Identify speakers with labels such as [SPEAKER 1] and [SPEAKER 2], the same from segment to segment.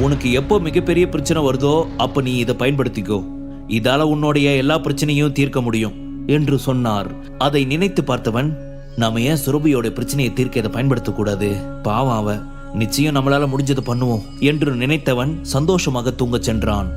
[SPEAKER 1] உனக்கு எப்போ மிகப்பெரிய பிரச்சனை வருதோ அப்ப நீ இதை பயன்படுத்திக்கோ. இதால உன்னுடைய எல்லா பிரச்சனையும் தீர்க்க முடியும் என்று சொன்னார். அதை நினைத்து பார்த்தவன் நாம ஏன் சுரபியோட பிரச்சனையை தீர்க்க இதை பயன்படுத்தக்கூடாது பாவம் அவ. நிச்சயம் நம்மளால முடிஞ்சதை பண்ணுவோம் என்று நினைத்தவன் சந்தோஷமாக தூங்கச் சென்றான்.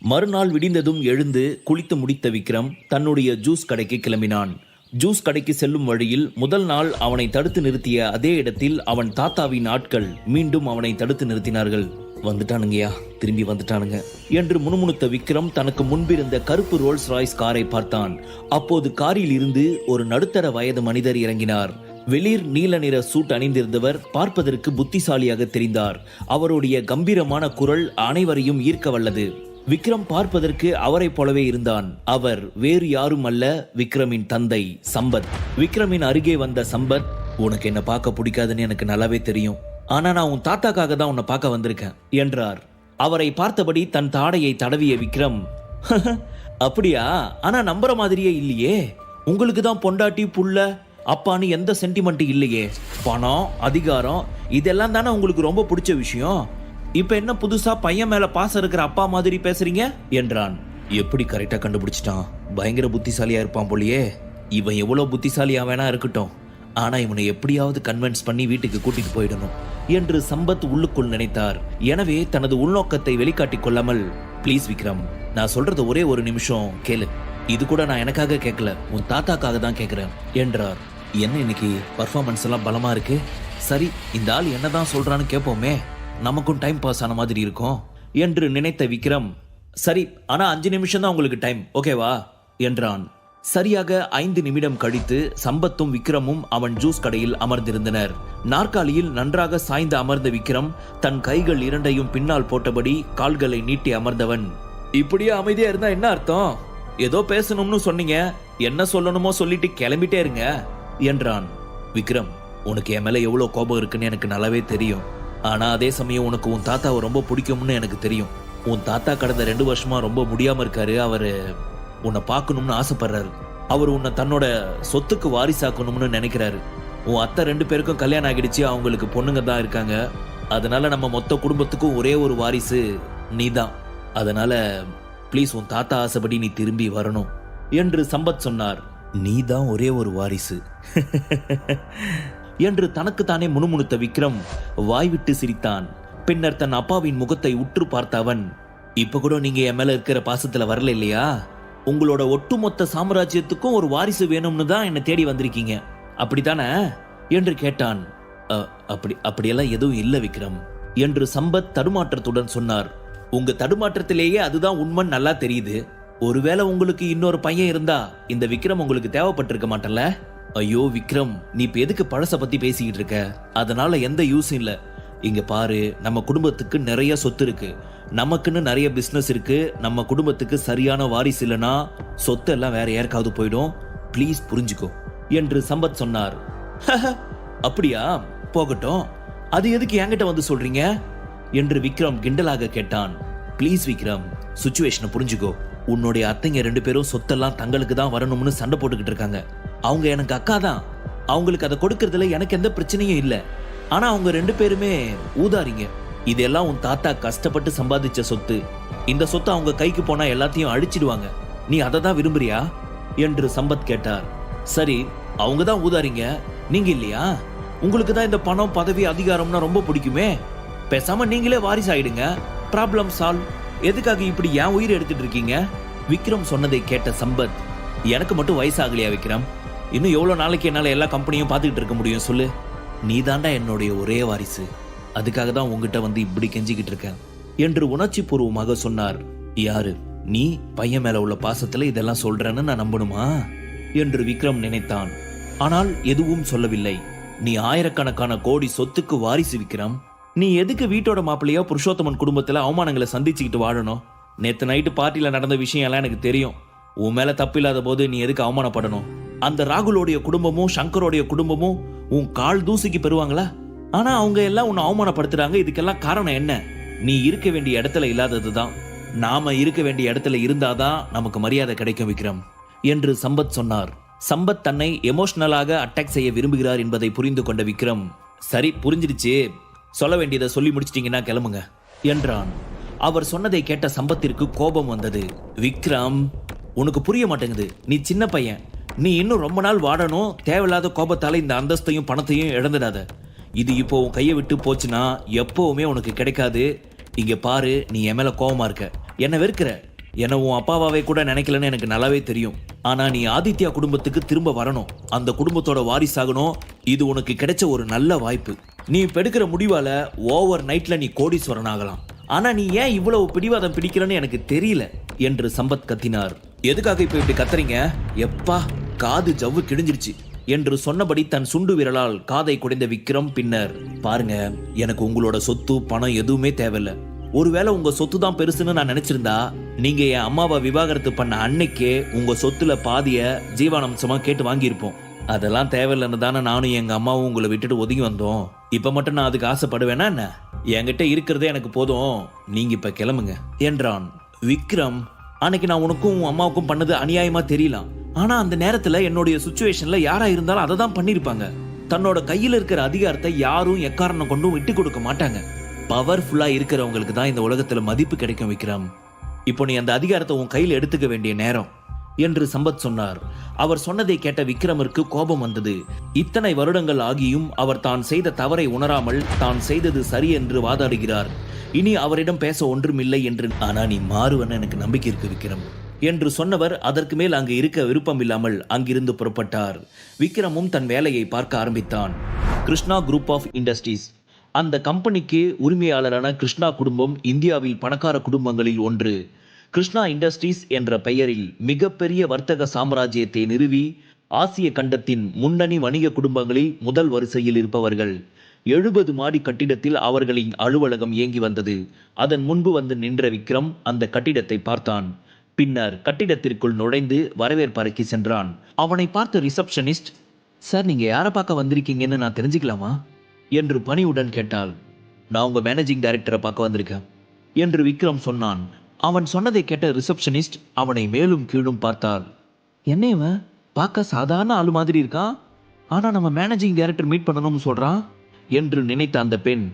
[SPEAKER 1] மறுநாள் விடிந்ததும் எழுந்து குளித்து முடித்த விக்ரம் தன்னுடைய ஜூஸ் கடைக்கு கிளம்பினான். ஜூஸ் கடைக்கு செல்லும் வழியில் முதல் நாள் அவனை தடுத்து நிறுத்திய அதே இடத்தில் அவன் தாத்தாவின் ஆட்கள் மீண்டும் அவனை தடுத்து நிறுத்தினார்கள். வந்துட்டானுங்கயா திரும்பி வந்துட்டானுங்க என்று முணுமுணுத்த விக்ரம் தனக்கு முன்பிருந்த கருப்பு ரோல்ஸ் ராய்ஸ் காரை பார்த்தான். அப்போது காரில் இருந்து ஒரு நடுத்தர வயது மனிதர் இறங்கினார். வெளிர் நீல நிற சூட் அணிந்திருந்தவர் பார்ப்பதற்கு புத்திசாலியாக தெரிந்தார். அவருடைய கம்பீரமான குரல் அனைவரையும் ஈர்க்க வல்லது. விக்ரம் பார்ப்பதற்கு அவரைப் போலவே இருந்தான். அவர் வேறு யாரும் அல்ல விக்ரமின் தந்தை சம்பத். விக்ரமின் அருகே வந்த சம்பத் உனக்கு என்ன பார்க்க பிடிக்காதுன்னு எனக்கு நல்லாவே தெரியும். ஆனா நான் உன் தாத்தாக்காக தான் உன்னை பார்க்க வந்திருக்கேன் என்றார். அவரை பார்த்தபடி தன் தாடையை தடவிய விக்ரம் அப்படியா? ஆனா நம்புற மாதிரியே இல்லையே. உங்களுக்கு தான் பொண்டாட்டி புள்ள அப்பான்னு எந்த சென்டிமெண்ட் இல்லையே. பணம் அதிகாரம் இதெல்லாம் தானே உங்களுக்கு ரொம்ப பிடிச்ச விஷயம். இப்ப என்ன புதுசா பையன் மேல பாசம் இருக்கிற அப்பா மாதிரி பேசுறீங்க? என்றான். எப்படி கரெக்டா கண்டுபிடிச்சிட்டான்? பயங்கர புத்திசாலியா இருப்பான் போலியே. இவன் எவ்வளவு புத்திசாலியா வேணா இருக்கட்டும். ஆனா இவனை எப்படியாவது கன்வின்ஸ் பண்ணி வீட்டுக்கு கூட்டிட்டு போயிடணும் என்று சம்பத் உள்ளுக்குள் நினைத்தார். எனவே தனது உள்நோக்கத்தை வெளிக்காட்டிக் கொள்ளாமல் ப்ளீஸ் விக்ரம் நான் சொல்றது ஒரே ஒரு நிமிஷம் கேளு. இது கூட நான் எனக்காக கேட்கல உன் தாத்தாக்காக தான் கேட்கிறேன் என்றார். என்ன இன்னைக்கு பர்ஃபார்மன்ஸ் எல்லாம் பலமா இருக்கு? சரி இந்த ஆள் என்னதான் சொல்றான்னு கேட்போமே நமக்கும் டைம் பாஸ் ஆன மாதிரி இருக்கும் என்று நினைத்த விக்ரம் சரி ஆனா அஞ்சு நிமிஷம் தான் உங்களுக்கு டைம் ஓகேவா என்றான். சரியாக ஐந்து நிமிடம் கழித்து சம்பத்தும் விக்ரமும் அவன் ஜூஸ் கடையில் அமர்ந்திருந்தனர். நாற்காலியில் நன்றாக சாய்ந்து அமர்ந்த விக்ரம் தன் கைகள் இரண்டையும் பின்னால் போட்டபடி கால்களை நீட்டி அமர்ந்தவன். இப்படியே அமைதியா இருந்தா என்ன அர்த்தம்? ஏதோ பேசணும்னு சொன்னீங்க என்ன சொல்லணுமோ சொல்லிட்டு கிளம்பிட்டே இருங்க என்றான். விக்ரம் உனக்கு என் மேல எவ்வளவு கோபம் இருக்குன்னு எனக்கு நல்லாவே தெரியும். ஆனால் அதே சமயம் உனக்கு உன் தாத்தாவை ரொம்ப பிடிக்கும்னு எனக்கு தெரியும். உன் தாத்தா கடந்த ரெண்டு வருஷமா ரொம்ப முடியாமல் இருக்காரு. அவர் உன்னை பார்க்கணும்னு ஆசைப்படுறாரு. அவர் உன்னை தன்னோட சொத்துக்கு வாரிசாக்கணும்னு நினைக்கிறாரு. உன் அத்தை ரெண்டு பேருக்கும் கல்யாணம் ஆகிடுச்சு. அவங்களுக்கு பொண்ணுங்க தான் இருக்காங்க. அதனால நம்ம மொத்த குடும்பத்துக்கும் ஒரே ஒரு வாரிசு நீ தான் அதனால ப்ளீஸ் உன் தாத்தா ஆசைப்படி நீ திரும்பி வரணும் என்று சம்பத் சொன்னார். நீ தான் ஒரே ஒரு வாரிசு. என்று தனக்குத்தானே முணுமுணுத்த விக்ரம் வாய்விட்டு சிரித்தான். பின்னர் தன் அப்பாவின் முகத்தை உற்று பார்த்த அவன் இப்ப கூட நீங்க என் மேல இருக்கிற பாசத்துல வரல இல்லையா? உங்களோட ஒட்டுமொத்த சாம்ராஜ்யத்துக்கும் ஒரு வாரிசு வேணும்னு தான் என்னை தேடி வந்திருக்கீங்க. அப்படித்தானே? என்று கேட்டான். அப்படி அப்படியெல்லாம் எதுவும் இல்லை விக்ரம் என்று சம்பத் தடுமாற்றத்துடன் சொன்னார். உங்க தடுமாற்றத்திலேயே அதுதான் உண்மைன்னு நல்லா தெரியுது. ஒருவேளை உங்களுக்கு இன்னொரு பையன் இருந்தா இந்த விக்ரம் உங்களுக்கு தேவைப்பட்டிருக்க மாட்டல ஐயோ விக்ரம் நீ இப்ப எதுக்கு பழச பத்தி பேசிக்கிட்டு இருக்க? அதனால எந்த யூஸும் இல்ல. இங்க பாரு நம்ம குடும்பத்துக்கு நிறைய சொத்து இருக்கு. நமக்குன்னு நிறைய பிசினஸ் இருக்கு. நம்ம குடும்பத்துக்கு சரியான வாரிசு இல்லைன்னா சொத்து எல்லாம் வேற யாருக்காவது போயிடும். ப்ளீஸ் புரிஞ்சுக்கோ. என்று சம்பத் சொன்னார். அப்படியா? போகட்டும். அது எதுக்கு என்கிட்ட வந்து சொல்றீங்க? என்று விக்ரம் கிண்டலாக கேட்டான். ப்ளீஸ் விக்ரம் சுச்சுவேஷனை புரிஞ்சுக்கோ. உன்னுடைய அத்தைங்க ரெண்டு பேரும் சொத்தெல்லாம் தங்களுக்கு தான் வரணும்னு சண்டை போட்டுக்கிட்டு இருக்காங்க. அவங்க எனக்கு அக்கா தான். அவங்களுக்கு அதை கொடுக்கறதுல எனக்கு எந்த பிரச்சனையும் இல்லை. ஆனா அவங்க ரெண்டு பேருமே ஊதாரிங்க. இதெல்லாம் உன் தாத்தா கஷ்டப்பட்டு சம்பாதிச்ச சொத்து. இந்த சொத்து அவங்க கைக்கு போனா எல்லாத்தையும் அழிச்சிடுவாங்க. நீ அதை தான் விரும்புறியா? என்று சம்பத் கேட்டார். சரி அவங்க தான் ஊதாரிங்க. நீங்க இல்லையா? உங்களுக்கு தான் இந்த பணம் பதவி அதிகாரம்னா ரொம்ப பிடிக்குமே. பேசாம நீங்களே வாரிசு ஆயிடுங்க. ப்ராப்ளம் சால்வ் எதுக்காக இப்படி ஏன் உயிர் எடுத்துட்டு இருக்கீங்க? விக்ரம் சொன்னதை கேட்ட சம்பத் எனக்கு மட்டும் வயசாகலையா விக்ரம்? இன்னும் எவ்வளோ நாளைக்கு என்னால் எல்லா கம்பெனியும் பார்த்துக்கிட்டு இருக்க முடியும் சொல்லு. நீ தாண்டா என்னுடைய ஒரே வாரிசு. அதுக்காக தான் உங்ககிட்ட வந்து இப்படி கெஞ்சிக்கிட்டு இருக்கேன். என்று உணர்ச்சி பூர்வமாக சொன்னார். யாரு? நீ? பையன் மேல உள்ள பாசத்துல இதெல்லாம் சொல்றேன்னு நான் நம்பணுமா? என்று விக்ரம் நினைத்தான். ஆனால் எதுவும் சொல்லவில்லை. நீ ஆயிரக்கணக்கான கோடி சொத்துக்கு வாரிசு விக்ரம். நீ எதுக்கு வீட்டோட மாப்பிள்ளையா புருஷோத்தமன் குடும்பத்துல அவமானங்களை சந்திச்சுக்கிட்டு வாழணும்? நேத்து நைட்டு பார்ட்டியில நடந்த விஷயம் எல்லாம் எனக்கு தெரியும். உன் மேல தப்பு இல்லாத போது நீ எதுக்கு அவமானப்படணும்? அந்த ராகுலோடைய குடும்பமும் சங்கரோடைய குடும்பமும் உன் கால் தூசிக்கு பெறுவாங்களா? ஆனா அவங்க எல்லாம் உன்னை அவமானப்படுத்துறாங்க. இதுக்கெல்லாம் காரணம் என்ன? நீ இருக்க வேண்டிய இடத்துல இல்லாததுதான் நாம இருக்க வேண்டிய இடத்துல இருந்தாதான் நமக்கு மரியாதை கிடைக்கும் விக்ரம். என்று சம்பத் சொன்னார். சம்பத் தன்னை எமோஷனலாக அட்டாக் செய்ய விரும்புகிறார் என்பதை புரிந்து கொண்ட விக்ரம் சரி புரிஞ்சிருச்சு சொல்ல வேண்டியதை சொல்லி முடிச்சிட்டீங்கன்னா கிளம்புங்க என்றான். அவர் சொன்னதை கேட்ட சம்பத்திற்கு கோபம் வந்தது. விக்ரம் உனக்கு புரிய மாட்டேங்குது. நீ சின்ன பையன். நீ இன்னும் ரொம்ப நாள் வாடணும். தேவையில்லாத கோபத்தால இந்த அந்தஸ்தையும் பணத்தையும் இழந்துடாத. இது இப்போ உன் கையை விட்டு போச்சுன்னா எப்பவுமே உனக்கு கிடைக்காது. இங்க பாரு நீ என் மேல கோபமாக இருக்க. என்ன வெறுக்கிற? என்ன உன் அப்பாவாவே கூட நினைக்கலன்னு எனக்கு நல்லாவே தெரியும். ஆனா நீ ஆதித்யா குடும்பத்துக்கு திரும்ப வரணும். அந்த குடும்பத்தோட வாரிசாகணும். இது உனக்கு கிடைச்ச ஒரு நல்ல வாய்ப்பு. நீ இப்ப எடுக்கிற முடிவால ஓவர் நைட்ல நீ கோடீஸ்வரன் ஆகலாம் ஆனா நீ ஏன் இவ்வளவு பிடிவாதம் பிடிக்கிறன்னு எனக்கு தெரியல என்று சம்பத் கத்தினார். எதுக்காக இப்ப இப்படி கத்துறீங்க? எப்பா காது ஜவ்வு கிழிஞ்சிருச்சு. என்று சொன்னபடி தன் சுண்டு விரலால் காதை குடைந்த விக்ரம் பின்னர் பாருங்க எனக்கு உங்களோட சொத்து பணம் எதுவுமே தேவையில்ல. ஒருவேளை உங்க சொத்து தான் பெருசுன்னு நான் நினைச்சிருந்தா நீங்க என் அம்மாவை விவாகரத்து பண்ண அன்னைக்கே உங்க சொத்துல பாதிய ஜீவானம்சமா கேட்டு வாங்கியிருப்போம். அதெல்லாம் தேவையில்லைன்னு தானே நானும் எங்க அம்மாவும் உங்களை விட்டுட்டு ஒதுங்கி வந்தோம். இப்ப மட்டும் நான் அதுக்கு ஆசைப்படுவேனா என்ன? என்கிட்ட இருக்கிறதே எனக்கு போதும். நீங்க இப்ப கிளம்புங்க என்றான் விக்ரம். அன்னைக்கு நான் உனக்கும் உன் அம்மாவுக்கும் பண்ணது அநியாயமா தெரியலாம் ஆனா அந்த நேரத்துல என்னுடைய சுச்சுவேஷன்ல யாரா இருந்தாலும் அதை தான் பண்ணிருப்பாங்க. தன்னோட கையில இருக்கிற அதிகாரத்தை யாரும் எக்காரணம் கொண்டும் விட்டு கொடுக்க மாட்டாங்க. பவர்ஃபுல்லா இருக்கிறவங்களுக்கு தான் இந்த உலகத்துல மதிப்பு கிடைக்கும் விக்ரம். இப்போ நீ அந்த அதிகாரத்தை உன் கையில் எடுத்துக்க வேண்டிய நேரம். என்று சம்பத் சொன்னார். அவர் சொன்னதை கேட்ட விக்ரமிற்கு கோபம் வந்தது. இத்தனை வருடங்கள் ஆகியும் அவர் தான் செய்த தவறை உணராமல் தான் செய்தது சரி என்று வாதாடுகிறார். இனி அவரிடம் பேச ஒன்றுமில்லை என்று ஆனா நீ மாறுவன எனக்கு நம்பிக்கை இருக்கு விக்ரம் என்று சொன்னவர் அதற்கு மேல் அங்கு இருக்க விருப்பம் இல்லாமல் அங்கிருந்து புறப்பட்டார். விக்ரமும் தன் வேலையை பார்க்க ஆரம்பித்தான். கிருஷ்ணா குரூப் ஆஃப் இண்டஸ்ட்ரீஸ் அந்த கம்பெனிக்கு உரிமையாளரான கிருஷ்ணா குடும்பம் இந்தியாவில் பணக்கார குடும்பங்களில் ஒன்று. கிருஷ்ணா இண்டஸ்ட்ரீஸ் என்ற பெயரில் மிகப்பெரிய வர்த்தக சாம்ராஜ்யத்தை நிறுவி ஆசிய கண்டத்தின் முன்னணி வணிக குடும்பங்களில் முதல் வரிசையில் இருப்பவர்கள். எழுபது மாடி கட்டிடத்தில் அவர்களின் அலுவலகம் இயங்கி வந்தது. அதன் முன்பு வந்து நின்ற விக்ரம் அந்த கட்டிடத்தை பார்த்தான். பின்னர் கட்டிடத்திற்குள் நுழைந்து வரவேற்பறைக்கு சென்றான். அவனை பார்த்த ரிசப்ஷனிஸ்ட் சார் நீங்க யாரை பார்க்க வந்திருக்கீங்கன்னு நான் தெரிஞ்சுக்கலாமா? என்று பணிவுடன் கேட்டாள். நான் உங்க மேனேஜிங் டைரக்டரை பார்க்க வந்திருக்கேன் என்று விக்ரம் சொன்னான். அவன் சொன்னதை கேட்ட ரிசப்ஷனிஸ்ட் அவனை மேலும் கீழும் பார்த்தார். என்ன இவன்? பார்க்க சாதாரண ஆளு மாதிரி இருக்கான் ஆனால் நம்ம மேனேஜிங் டைரக்டர் மீட் பண்ணணும்னு சொல்கிறான் என்று நினைத்த அந்த பெண்.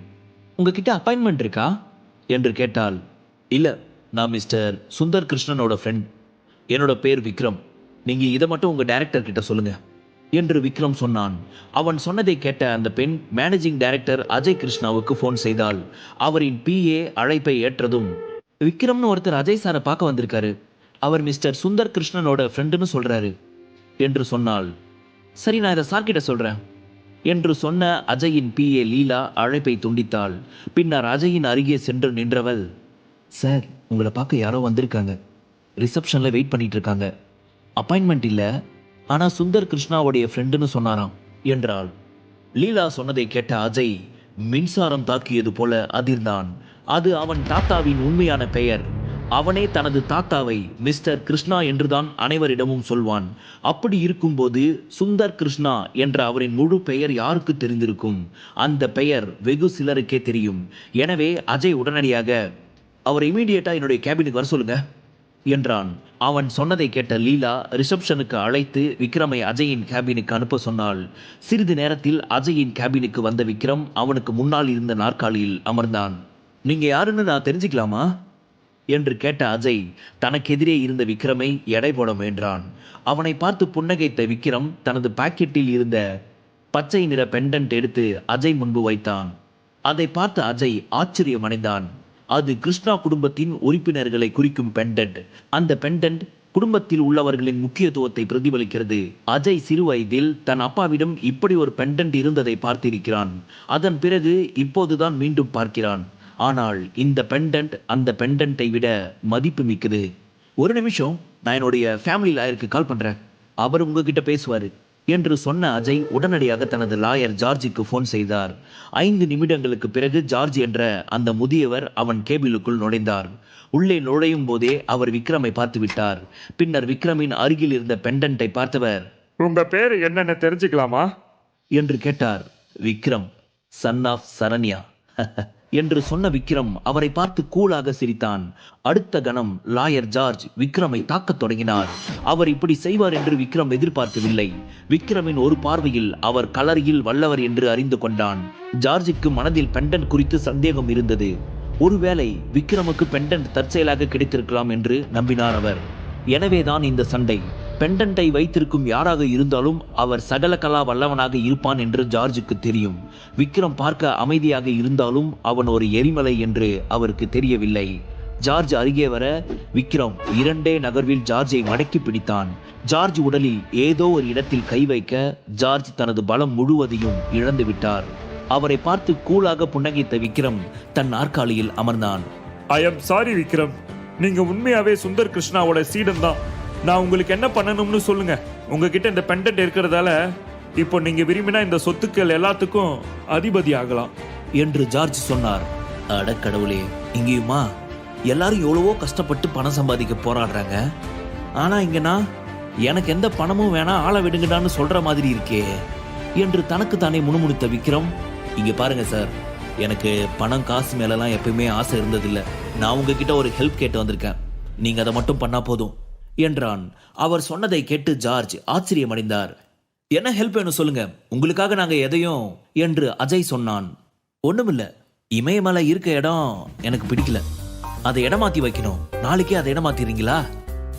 [SPEAKER 1] உங்ககிட்ட அப்பாயின்மெண்ட் இருக்கா? என்று கேட்டாள். இல்லை நான் மிஸ்டர் சுந்தர் கிருஷ்ணனோட ஃப்ரெண்ட் என்னோட பேர் விக்ரம். நீங்கள் இதை மட்டும் உங்கள் டைரக்டர் கிட்ட சொல்லுங்கள் என்று விக்ரம் சொன்னான். அவன் சொன்னதை கேட்ட அந்த பெண் மேனேஜிங் டைரக்டர் அஜய் கிருஷ்ணாவுக்கு ஃபோன் செய்தால் அவரின் பிஏ அழைப்பை ஏற்றதும் விக்ரம்னு ஒருத்தர் அஜய் சாரை பார்க்க வந்திருக்காரு. அவர் மிஸ்டர் சுந்தர் கிருஷ்ணனோட ஃப்ரெண்டுன்னு சொல்றாரு. என்று சொன்னாள் சரி நான் இதை சார்கிட்ட சொல்றேன். என்று சொன்ன அஜயின் பிஏ லீலா அழைப்பை துண்டித்தாள். பின்னர் அஜயின் அருகே சென்று நின்றவள் சார் உங்களை பார்க்க யாரோ வந்திருக்காங்க. ரிசப்ஷனில் வெயிட் பண்ணிட்டு இருக்காங்க. அப்பாயின்மெண்ட் இல்லை ஆனால் சுந்தர் கிருஷ்ணாவுடைய ஃப்ரெண்டுன்னு சொன்னாராம் என்றாள். லீலா சொன்னதை கேட்ட அஜய் மின்சாரம் தாக்கியது போல அதிர்ந்தான். அது அவன் தாத்தாவின் உண்மையான பெயர். அவனே தனது தாத்தாவை மிஸ்டர் கிருஷ்ணா என்றுதான் அனைவரிடமும் சொல்வான். அப்படி இருக்கும்போது சுந்தர் கிருஷ்ணா என்ற அவரின் முழு பெயர் யாருக்கு தெரிந்திருக்கும்? அந்த பெயர் வெகு சிலருக்கே தெரியும். எனவே அஜய் உடனடியாக அவர் இமீடியட்டா என்னுடைய கேபினுக்கு வர சொல்லுங்க என்றான். அவன் சொன்னதை கேட்ட லீலா ரிசப்ஷனுக்கு அழைத்து விக்ரமை அஜயின் கேபினுக்கு அனுப்ப சொன்னாள். சிறிது நேரத்தில் அஜயின் கேபினுக்கு வந்த விக்ரம் அவனுக்கு முன்னால் இருந்த நாற்காலியில் அமர்ந்தான். நீங்க யாருன்னு நான் தெரிஞ்சுக்கலாமா? என்று கேட்ட அஜய் தனக்கெதிரே இருந்த விக்ரமை எடை போட முயன்றான். அவனை பார்த்து புன்னகைத்த விக்ரம் தனது பாக்கெட்டில் இருந்த பச்சை நிற பெண்டன்ட் எடுத்து அஜய் முன்பு வைத்தான். அதை பார்த்த அஜய் ஆச்சரியமடைந்தான் அது கிருஷ்ணா குடும்பத்தின் உறுப்பினர்களை குறிக்கும் பெண்டன்ட் அந்த பெண்டன்ட் குடும்பத்தில் உள்ளவர்களின் முக்கியத்துவத்தை பிரதிபலிக்கிறது. அஜய் சிறு வயதில் தன் அப்பாவிடம் இப்படி ஒரு பெண்டன்ட் இருந்ததை பார்த்திருக்கிறான். அதன் பிறகு இப்போதுதான் மீண்டும் பார்க்கிறான். ஆனால் இந்த பெண்டன்ட் அந்த பெண்டன்ட்டை விட மதிப்பு மிக்கது. ஒரு நிமிஷம் நான் என்னுடைய ஃபேமிலி லாயருக்கு கால் பண்றேன். அவர் உங்ககிட்ட பேசுவாரு. என்று சொன்ன அஜய் உடனடியாக தனது லாயர் ஜார்ஜுக்கு ஃபோன் செய்தார். ஐந்து நிமிடங்களுக்கு பிறகு ஜார்ஜ் என்ற அந்த முதியவர் அவன் கேபிளுக்குள் நுழைந்தார். உள்ளே நுழையும் போதே அவர் விக்ரமை பார்த்து விட்டார். பின்னர் விக்ரமின் அருகில் இருந்த பெண்டன்ட்டை பார்த்தவர்
[SPEAKER 2] உங்க பேர் என்னன்னு தெரிஞ்சுக்கலாமா?
[SPEAKER 1] என்று கேட்டார் விக்ரம் சன் ஆஃப் சரண்யா. என்று சொன்ன விக்ரம் அவரை பார்த்து கூலாக சிரித்தான். அடுத்த கணம் லாயர் ஜார்ஜ் விக்ரமை தாக்கத் தொடங்கினார். அவர் இப்படி செய்வார் என்று விக்ரம் எதிர்பார்க்கவில்லை. விக்ரமின் ஒரு பார்வையில் அவர் கலரியில் வல்லவர் என்று அறிந்து கொண்டான். ஜார்ஜுக்கு மனதில் பெண்டன் குறித்து சந்தேகம் இருந்தது. ஒருவேளை விக்ரமுக்கு பெண்டன் தற்செயலாக கிடைத்திருக்கலாம் என்று நம்பினார் அவர். எனவேதான் இந்த சண்டை. பெண்டன்ட்டை வைத்திருக்கும் யாராக இருந்தாலும் அவர் சகல கலா வல்லவனாக இருப்பான் என்று ஜார்ஜுக்கு தெரியும். விக்ரம் பார்க்க அமைதியாக இருந்தாலும் அவன் ஒரு எரிமலை என்று அவருக்கு தெரியவில்லை. ஜார்ஜ் அருகே வர விக்ரம் இரண்டே நகர்வில் ஜார்ஜை மடக்கி பிடித்தான். ஜார்ஜ் உடலில் ஏதோ ஒரு இடத்தில் கை வைக்க ஜார்ஜ் தனது பலம் முழுவதையும் இழந்து விட்டார். அவரை பார்த்து கூலாக புன்னகைத்த விக்ரம் தன் நாற்காலியில் அமர்ந்தான்.
[SPEAKER 2] I am sorry Vikram. நீங்க உண்மையாவே சுந்தர் கிருஷ்ணாவோட சீடன் தான். நான் உங்களுக்கு என்ன பண்ணணும்னு சொல்லுங்க. உங்ககிட்ட இந்த பெண்டன்ட் இருக்கிறதால இப்போ நீங்க விரும்பினா இந்த சொத்துக்கள் எல்லாத்துக்கும் அதிபதி ஆகலாம்.
[SPEAKER 1] என்று ஜார்ஜ் சொன்னார். அட கடவுளே இங்கேயுமா? எல்லாரும் எவ்வளவோ கஷ்டப்பட்டு பணம் சம்பாதிக்க போராடுறாங்க. ஆனா இங்கனா எனக்கு எந்த பணமும் வேணாம் ஆள விடுங்கடான்னு சொல்ற மாதிரி இருக்கே என்று தனக்கு தானே முணுமுணுத்த விக்ரம் இங்க பாருங்க சார் எனக்கு பணம் காசு மேலலாம் எப்பயுமே ஆசை இருந்ததில்லை. நான் உங்ககிட்ட ஒரு ஹெல்ப் கேட்டு வந்திருக்கேன். நீங்க அதை மட்டும் பண்ணா போதும். என்றான். அவர் சொன்னதை கேட்டு ஜார்ஜ் ஆச்சரியமடைந்தார். என்ன ஹெல்ப் வேணும் சொல்லுங்க. உங்களுக்காக நாங்க எதையும் என்று அஜய் சொன்னான். ஒண்ணுமில்ல. இமயமலை இருக்க இடம் எனக்கு பிடிக்கல. அதை இடமாத்தி வைக்கணும். நாளைக்கே அதை இடமாத்திறீங்களா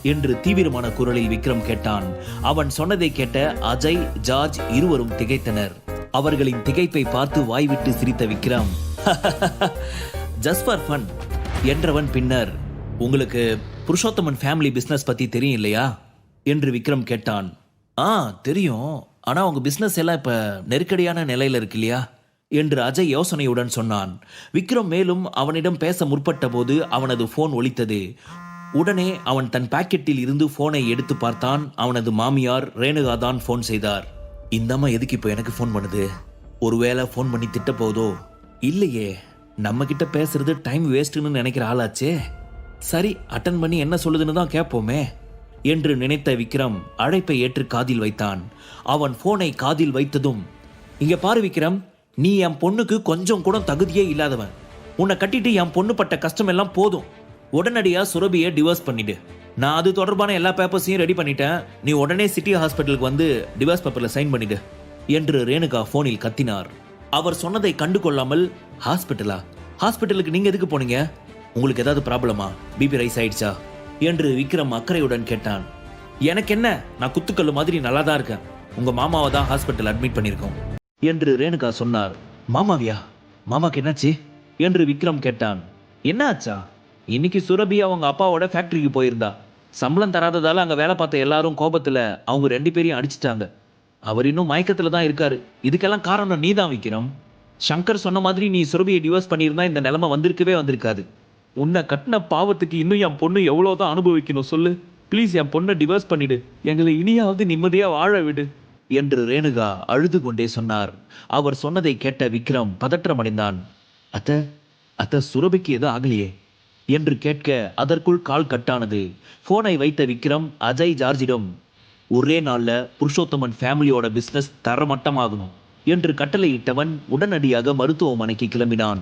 [SPEAKER 1] என்று தீவிரமான குரலில் விக்ரம் கேட்டான். அவன் சொன்னதை கேட்ட அஜய் ஜார்ஜ் இருவரும் திகைத்தனர். அவர்களின் திகைப்பை பார்த்து வாய்விட்டு சிரித்த விக்ரம் ஜஸ்ட் ஃபார் ஃபன் என்றவன் பின்னர் உங்களுக்கு புருஷோத்தமன் ஃபேமிலி பிஸ்னஸ் பத்தி தெரியும் இல்லையா என்று விக்ரம் கேட்டான். ஆ தெரியும். ஆனா உங்க பிஸ்னஸ் எல்லாம் இப்ப நெருக்கடியான நிலையில இருக்கு இல்லையா? என்று அஜய் யோசனையுடன் சொன்னான். விக்ரம் மேலும் அவனிடம் பேச முற்பட்ட போது அவனது போன் ஒலித்தது. உடனே அவன் தன் பாக்கெட்டில் இருந்து போனை எடுத்து பார்த்தான். அவனது மாமியார் ரேணுகா தான் ஃபோன் செய்தார். இந்தம்மா எதுக்கு இப்போ எனக்கு ஃபோன் பண்ணுது? ஒருவேளை ஃபோன் பண்ணி திட்ட போதோ? இல்லையே. நம்ம கிட்ட பேசுறது டைம் வேஸ்ட்னு நினைக்கிற ஆளாச்சே. சரி அட்டன் பண்ணி என்ன சொல்லுதுன்னு தான் கேட்போமே என்று நினைத்த விக்ரம் அழைப்பை ஏற்று காதில் வைத்தான். அவன் போனை காதில் வைத்ததும் இங்க பாரு விக்ரம் நீ என் பொண்ணுக்கு கொஞ்சம் கூட தகுதியே இல்லாதவன். உன்னை கட்டிட்டு என் பொண்ணு பட்ட கஷ்டம் எல்லாம் போதும். உடனடியா சுரபியை டிவோர்ஸ் பண்ணிடு. நான் அது தொடர்பான எல்லா பேப்பர்ஸையும் ரெடி பண்ணிட்டேன். நீ உடனே சிட்டி ஹாஸ்பிட்டலுக்கு வந்து டிவோர்ஸ் பேப்பர்ல சைன் பண்ணிடு என்று ரேணுகா போனில் கத்தினார். அவர் சொன்னதை கண்டு கொள்ளாமல் ஹாஸ்பிட்டலா? ஹாஸ்பிட்டலுக்கு நீங்க எதுக்கு போனீங்க? உங்களுக்கு ஏதாவது ப்ராப்ளமா? பிபி ரைஸ் ஆயிடுச்சா? என்று விக்ரம் அக்கறையுடன் கேட்டான். எனக்கு என்ன நான் குத்துக்கல்லு மாதிரி நல்லா தான் இருக்கேன். உங்க மாமாவை தான் ஹாஸ்பிட்டல் அட்மிட் பண்ணியிருக்கோம். என்று ரேணுகா சொன்னார். மாமாவியா? மாமாக்கு என்னாச்சு? என்று விக்ரம் கேட்டான். என்ன ஆச்சா இன்னைக்கு சுரபி அவங்க அப்பாவோட ஃபேக்டரிக்கு போயிருந்தா. சம்பளம் தராததால அங்க வேலை பார்த்த எல்லாரும் கோபத்துல அவங்க ரெண்டு பேரையும் அடிச்சிட்டாங்க. அவர் இன்னும் மயக்கத்துல தான் இருக்காரு. இதுக்கெல்லாம் காரணம் நீ தான் விக்ரம். சங்கர் சொன்ன மாதிரி நீ சுரபியை டிவோர்ஸ் பண்ணியிருந்தா இந்த நிலைமை வந்திருக்கவே வந்திருக்காது. உன்னை கட்டின பாவத்துக்கு இன்னும் என் பொண்ணு எவ்வளோதான் அனுபவிக்கணும் சொல்லு. ப்ளீஸ் என் பொண்ணை டிவோர்ஸ் பண்ணிடு. எங்களை இனியாவது நிம்மதியா வாழ விடு. என்று ரேணுகா அழுது கொண்டே சொன்னார். அவர் சொன்னதை கேட்ட விக்ரம் பதற்றமடைந்தான் அத்த அத்த சுரபிக்கு எதுவும் ஆகலையே என்று கேட்க அதற்குள் கால் கட்டானது. போனை வைத்த விக்ரம் அஜய் ஜார்ஜிடம் ஒரே நாளில் புருஷோத்தமன் ஃபேமிலியோட பிஸ்னஸ் தரமட்டமாகணும் என்று கட்டளையிட்டவன் உடனடியாக மருத்துவமனைக்கு கிளம்பினான்.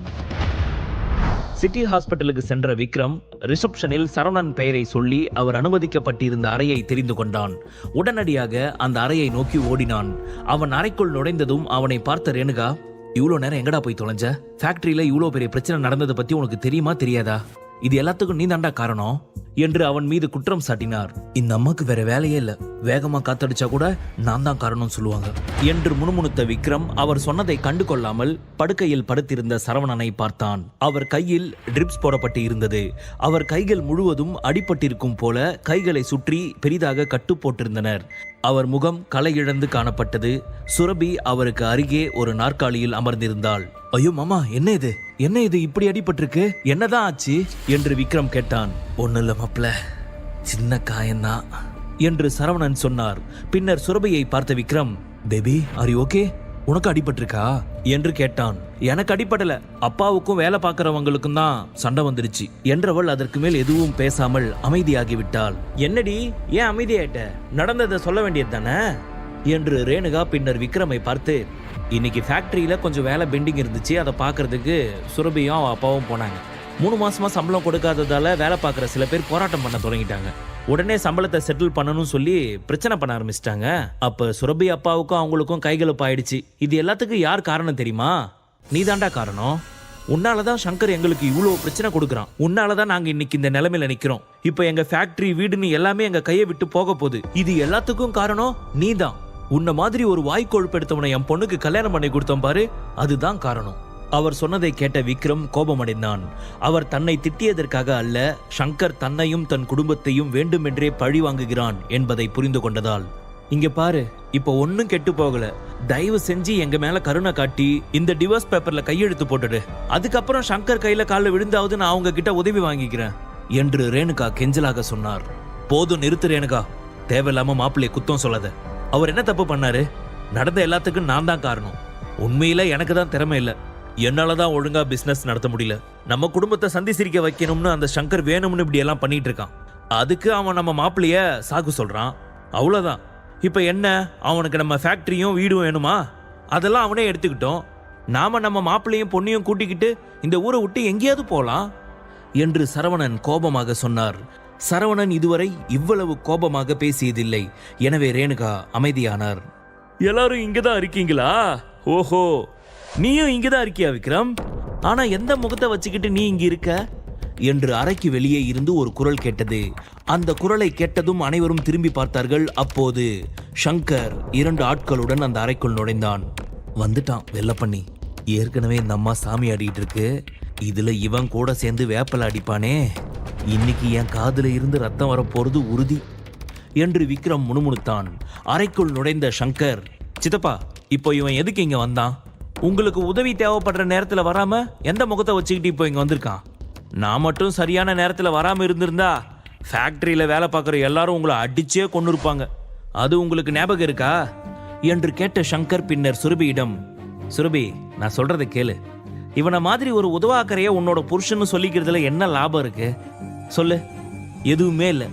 [SPEAKER 1] சிட்டி ஹாஸ்பிட்டலுக்கு சென்ற விக்ரம் ரிசப்ஷனில் சரவணன் பெயரை சொல்லி அவர் அனுமதிக்கப்பட்டிருந்த அறையை தெரிந்து கொண்டான். உடனடியாக அந்த அறையை நோக்கி ஓடினான். அவன் அறைக்குள் நுழைந்ததும் அவனை பார்த்த ரேணுகா இவ்வளோ நேரம் எங்கடா போய் தொலைஞ்ச? ஃபேக்டரியில இவ்வளோ பெரிய பிரச்சனை நடந்ததை பத்தி உனக்கு தெரியுமா தெரியாதா? இது எல்லாத்துக்கும் நீ தாண்டா காரணம் என்று அவன் மீது குற்றம் சாட்டினார். இந்த அம்மாக்கு வேற வேலையே இல்ல. வேகமா காத்தடிச்சா கூட நான் தான் காரணம் சொல்லுவாங்க என்று முணுமுணுத்த விக்ரம் அவர் சொன்னதை கண்டு கொள்ளாமல் படுக்கையில் படுத்திருந்த சரவணனை பார்த்தான். அவர் கையில் ட்ரிப்ஸ் போடப்பட்டு இருந்தது. அவர் கைகள் முழுவதும் அடிபட்டிருக்கும் போல கைகளை சுற்றி பெரிதாக கட்டு போட்டிருந்தனர். அவர் முகம் களை இழந்து காணப்பட்டது. சுரபி அவருக்கு அருகே ஒரு நாற்காலியில் அமர்ந்திருந்தாள். ஐயோ மாமா என்ன இது? என்ன இது இப்படி அடிபட்டிருக்கு? என்னதான் ஆச்சு? என்று விக்ரம் கேட்டான். ஒண்ணு இல்ல மாப்ள சின்ன காயம்தான். என்று சரவணன் சொன்னார். பின்னர் சுரபியை பார்த்த விக்ரம் பேபி ஆர் ஓகே உனக்கு அடிபட்டிருக்கா? என்று கேட்டான். எனக்கு அடிபடல. அப்பாவுக்கும் வேலை பார்க்கறவங்களுக்கும் தான் சண்டை வந்துருச்சு. என்றவள் அதற்கு மேல் எதுவும் பேசாமல் அமைதியாகி விட்டாள் என்னடி? ஏன் அமைதியாயிட்ட? நடந்ததை சொல்ல வேண்டியது தானே என்று ரேணுகா பின்னர் விக்ரமை பார்த்து இன்னைக்கு ஃபேக்ட்ரியில் கொஞ்சம் வேலை பெண்டிங் இருந்துச்சு. அதை பார்க்கறதுக்கு சுரபியும் அவள் அப்பாவும் போனாங்க. மூணு மாசமா சம்பளம் கொடுக்காததால வேலை பார்க்குற சில பேர் போராட்டம் பண்ண தொடங்கிட்டாங்க. உடனே சம்பளத்தை செட்டில் பண்ணணும்னு சொல்லி பிரச்சனை பண்ண ஆரம்பிச்சிட்டாங்க. அப்ப சுரபி அப்பாவுக்கும் அவங்களுக்கும் கைகலப்பு ஆயிடுச்சு இது எல்லாத்துக்கும் யார் காரணம் தெரியுமா? நீதாண்டா காரணம். உன்னாலதான் சங்கர் எங்களுக்கு இவ்வளோ பிரச்சனை கொடுக்குறான். உன்னாலதான் நாங்க இன்னைக்கு இந்த நிலைமையில நிக்கிறோம். இப்போ எங்க ஃபேக்டரி வீடுன்னு எல்லாமே எங்க கையை விட்டு போக போகுது. இது எல்லாத்துக்கும் காரணம் நீதான். உன்ன மாதிரி ஒரு வாய் கொழுப்பெடுத்தவனை என் பொண்ணுக்கு கல்யாணம் பண்ணி கொடுத்தோம் பாரு அதுதான் காரணம். அவர் சொன்னதை கேட்ட விக்ரம் கோபமடைந்தான். அவர் தன்னை திட்டியதற்காக அல்ல சங்கர் தன்னையும் தன் குடும்பத்தையும் வேண்டுமென்றே பழி வாங்குகிறான் என்பதை புரிந்து கொண்டதால். இங்க பாரு இப்போ ஒன்னும் கெட்டு போகல. தயவு செஞ்சு எங்க மேல கருணை காட்டி இந்த டிவோர்ஸ் பேப்பர்ல கையெழுத்து போட்டுடு. அதுக்கப்புறம் சங்கர் கையில காலில் விழுந்தாவது நான் அவங்க கிட்ட உதவி வாங்கிக்கிறேன் என்று ரேணுகா கெஞ்சலாக சொன்னார். போதும் நிறுத்து ரேணுகா. தேவையில்லாம மாப்பிள்ளைய குத்தம் சொல்லாத. அவர் என்ன தப்பு பண்ணாரு? நடந்த எல்லாத்துக்கும் நான் தான் காரணம். உண்மையில எனக்கு தான் திறமை இல்லை. என்னால தான் ஒழுங்கா பிசினஸ் நடத்த முடியல. நம்ம குடும்பத்தை சந்தி சிரிக்க வைக்கணும்னு அந்த சங்கர் வேணும்னு இப்படி எல்லாம் பண்ணிட்டு இருக்கான். அதுக்கு அவன் நம்ம மாப்பிளைய சாக்கு சொல்றான். அவ்வளவுதான். இப்போ என்ன? அவனுக்கு நம்ம ஃபேக்டரியும் வீடும் வேணுமா? அதெல்லாம் அவனே எடுத்துக்கிட்டோம். நாம நம்ம மாப்பிள்ளையும் பொண்ணையும் கூட்டிக்கிட்டு இந்த ஊரை விட்டு எங்கேயாவது போகலாம் என்று சரவணன் கோபமாக சொன்னார். சரவணன் இதுவரை இவ்வளவு கோபமாக பேசியதில்லை. எனவே ரேணுகா அமைதியானார். எல்லாரும் இங்கதான் இருக்கீங்களா? ஓஹோ. நீயும் இங்கதான் இருக்கியா விக்ரம்? ஆனா எந்த முகத்தை வச்சுக்கிட்டு நீ இங்க இருக்க? என்று அறைக்கு வெளியே இருந்து ஒரு குரல் கேட்டது. அந்த குரலை கேட்டதும் அனைவரும் திரும்பி பார்த்தார்கள். அப்போது சங்கர் இரண்டு ஆட்களுடன் அந்த அறைக்குள் நுழைந்தான். வந்துட்டான் வெள்ளப்பண்ணி. ஏற்கனவே இந்த அம்மா சாமி ஆடிட்டு இருக்கு. இதுல இவன் கூட சேர்ந்து வேப்பல அடிப்பானே. இன்னைக்கு என் காதில் இருந்து ரத்தம் வரப்போறது உறுதி. என்று விக்ரம் முணுமுணுத்தான். அறைக்குள் நுழைந்த சங்கர் சித்தப்பா இப்போ இவன் எதுக்கு இங்க வந்தான்? உங்களுக்கு உதவி தேவைப்படுற நேரத்தில் வராம எந்த முகத்தை வச்சுக்கிட்டு இப்போ இங்க வந்திருக்கான்? நான் மட்டும் சரியான நேரத்தில் வராம இருந்திருந்தா ஃபேக்டரியில வேலை பார்க்குற எல்லாரும் உங்களை அடிச்சே கொண்டு இருப்பாங்க அது உங்களுக்கு ஞாபகம் இருக்கா? என்று கேட்ட சங்கர் பின்னர் சுரபியிடம் சுரபி நான் சொல்றதை கேளு. இவனை மாதிரி ஒரு உதவாக்கரைய உன்னோட புருஷன்னு சொல்லிக்கிறதுல என்ன லாபம் இருக்கு? சொல்லு. எதுவுமே இல்லை.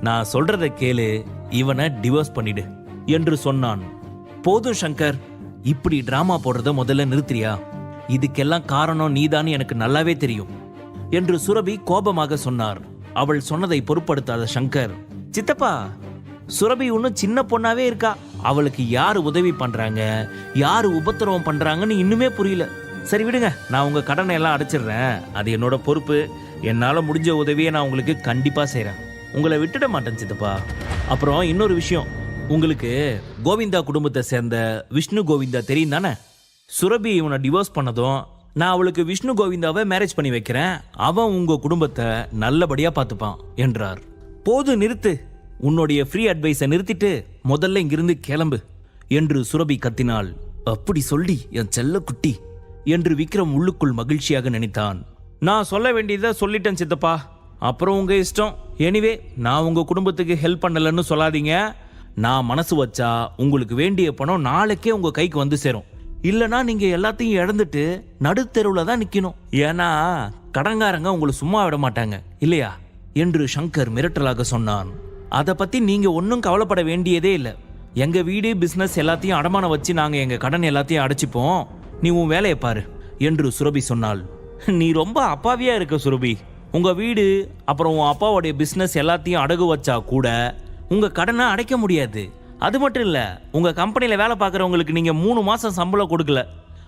[SPEAKER 1] நான் சொல்றத கேளு. இவனை டிவோர்ஸ் பண்ணிடு. என்று சொன்னான். போதும் சங்கர். இப்படி டிராமா போடுறத முதல்ல நிறுத்துறியா? இதுக்கெல்லாம் காரணம் நீதான்னு எனக்கு நல்லாவே தெரியும். என்று சுரபி கோபமாக சொன்னார். அவள் சொன்னதை பொருட்படுத்தாத சங்கர். சித்தப்பா சுரபி ஒன்றும் சின்ன பொண்ணாவே இருக்கா? அவளுக்கு யார் உதவி பண்றாங்க? யார் உபத்திரவம் பண்றாங்கன்னு இன்னுமே புரியல. சரி விடுங்க. நான் உங்க கடனை எல்லாம் அடைச்சிடுறேன். அது என்னோட பொறுப்பு. என்னால் முடிஞ்ச உதவியை நான் உங்களுக்கு கண்டிப்பாக செய்கிறேன் உங்களை விட்டுட மாட்டேன் சித்தப்பா. அப்புறம் இன்னொரு விஷயம். உங்களுக்கு கோவிந்தா குடும்பத்தை சேர்ந்த விஷ்ணு கோவிந்தா தெரியும் தானே? சுரபி இவனை டிவோர்ஸ் பண்ணதும் நான் அவளுக்கு விஷ்ணு கோவிந்தாவை மேரேஜ் பண்ணி வைக்கிறேன். அவன் உங்கள் குடும்பத்தை நல்லபடியாக பார்த்துப்பான் என்றார். போது நிறுத்து. உன்னுடைய ஃப்ரீ அட்வைஸை நிறுத்திட்டு முதல்ல இங்கிருந்து கிளம்பு என்று சுரபி கத்தினாள். அப்படி சொல்லி என் செல்ல குட்டி என்று விக்ரம் உள்ளுக்குள் மகிழ்ச்சியாக நினைத்தான். நான் சொல்ல வேண்டியதை சொல்லிட்டேன் சித்தப்பா. அப்புறம் உங்கள் இஷ்டம். எனிவே நான் உங்கள் குடும்பத்துக்கு ஹெல்ப் பண்ணலன்னு சொல்லாதீங்க. நான் மனசு வச்சா உங்களுக்கு வேண்டிய பணம் நாளைக்கே உங்கள் கைக்கு வந்து சேரும். இல்லைனா நீங்கள் எல்லாத்தையும் இழந்துட்டு நடுத்தெருவில் தான் நிற்கணும் ஏன்னா கடங்காரங்க உங்களை சும்மா விட மாட்டாங்க. இல்லையா? என்று சங்கர் மிரட்டலாக சொன்னான். அதை பற்றி நீங்கள் ஒன்றும் கவலைப்பட வேண்டியதே இல்லை. எங்கள் வீடு பிஸ்னஸ் எல்லாத்தையும் அடமானம் வச்சு நாங்கள் எங்கள் கடன் எல்லாத்தையும் அடைச்சிப்போம். நீ உன் வேலையை பாரு என்று சுரபி சொன்னாள். நீ ரொம்ப அப்பாவியா இருக்க சுரபி. உங்க வீடு அப்புறம் உன் அப்பாவுடைய பிஸ்னஸ் எல்லாத்தையும் அடகு வச்சா கூட உங்க கடனை அடைக்க முடியாது. அது மட்டும் இல்ல உங்க கம்பெனியில் வேலை பார்க்குறவங்களுக்கு நீங்க மூணு மாசம் சம்பளம் கொடுக்கல.